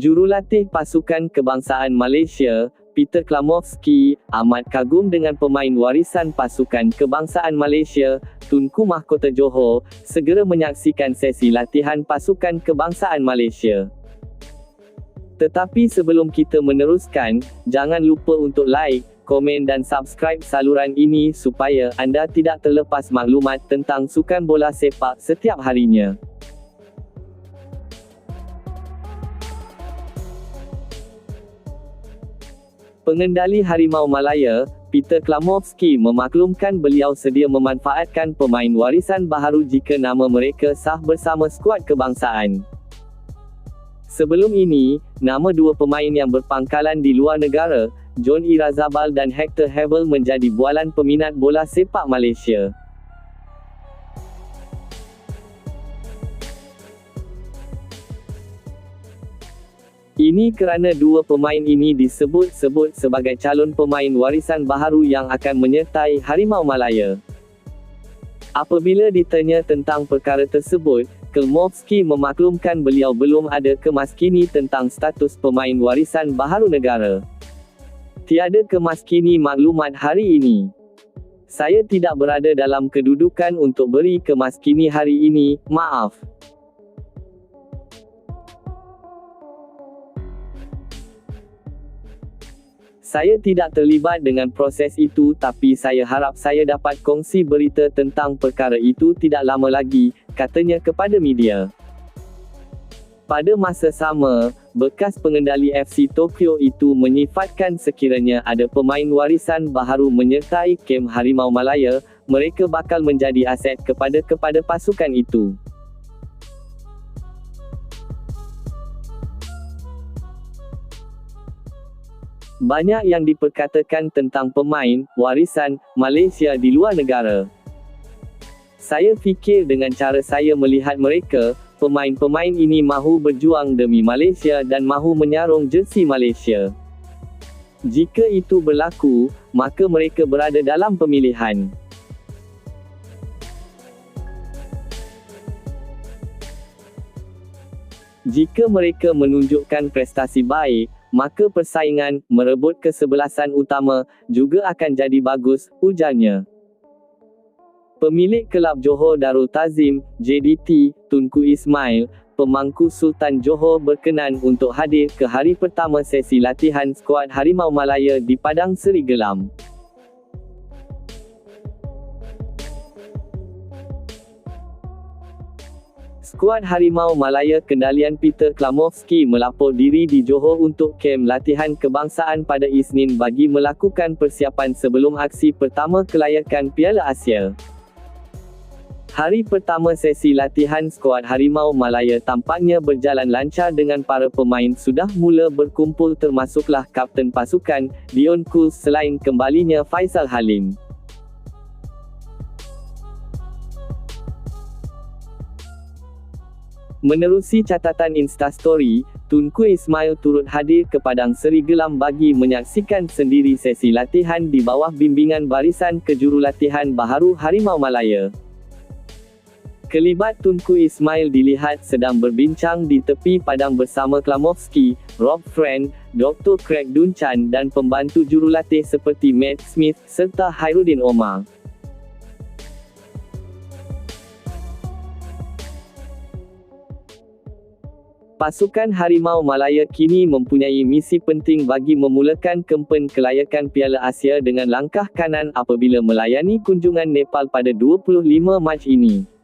Jurulatih pasukan kebangsaan Malaysia, Peter Klamovski, amat kagum dengan pemain warisan pasukan kebangsaan Malaysia, Tunku Mahkota Johor, segera menyaksikan sesi latihan pasukan kebangsaan Malaysia. Tetapi sebelum kita meneruskan, jangan lupa untuk like, komen dan subscribe saluran ini supaya anda tidak terlepas maklumat tentang sukan bola sepak setiap harinya. Pengendali Harimau Malaya, Peter Klamovski memaklumkan beliau sedia memanfaatkan pemain warisan baharu jika nama mereka sah bersama skuad kebangsaan. Sebelum ini, nama dua pemain yang berpangkalan di luar negara, John Irazabal dan Hector Hebel menjadi bualan peminat bola sepak Malaysia. Ini kerana dua pemain ini disebut-sebut sebagai calon pemain warisan baharu yang akan menyertai Harimau Malaya. Apabila ditanya tentang perkara tersebut, Kelmovski memaklumkan beliau belum ada kemaskini tentang status pemain warisan baharu negara. Tiada kemaskini maklumat hari ini. Saya tidak berada dalam kedudukan untuk beri kemaskini hari ini, maaf. Saya tidak terlibat dengan proses itu tapi saya harap saya dapat kongsi berita tentang perkara itu tidak lama lagi, katanya kepada media. Pada masa sama, bekas pengendali FC Tokyo itu menyifatkan sekiranya ada pemain warisan baharu menyertai kem Harimau Malaya, mereka bakal menjadi aset kepada kepada pasukan itu. Banyak yang diperkatakan tentang pemain, warisan, Malaysia di luar negara. Saya fikir dengan cara saya melihat mereka, pemain-pemain ini mahu berjuang demi Malaysia dan mahu menyarung jersey Malaysia. Jika itu berlaku, maka mereka berada dalam pemilihan. Jika mereka menunjukkan prestasi baik, maka persaingan, merebut kesebelasan utama, juga akan jadi bagus, ujarnya. Pemilik Kelab Johor Darul Tazim, JDT, Tunku Ismail, pemangku Sultan Johor berkenan untuk hadir ke hari pertama sesi latihan skuad Harimau Malaya di Padang Seri Gelam. Skuad Harimau Malaya Kendalian Peter Klamovski melapor diri di Johor untuk kem latihan kebangsaan pada Isnin bagi melakukan persiapan sebelum aksi pertama kelayakan Piala Asia. Hari pertama sesi latihan skuad Harimau Malaya tampaknya berjalan lancar dengan para pemain sudah mula berkumpul termasuklah kapten pasukan, Dion Kuz selain kembalinya Faisal Halim. Menerusi catatan Instastory, Tunku Ismail turut hadir ke Padang Seri Gelam bagi menyaksikan sendiri sesi latihan di bawah bimbingan barisan kejurulatihan baharu Harimau Malaya. Kelibat Tunku Ismail dilihat sedang berbincang di tepi padang bersama Klamovski, Rob Friend, Dr. Craig Dunchan dan pembantu jurulatih seperti Matt Smith serta Hairudin Omar. Pasukan Harimau Malaya kini mempunyai misi penting bagi memulakan kempen kelayakan Piala Asia dengan langkah kanan apabila melayani kunjungan Nepal pada 25 Mac ini.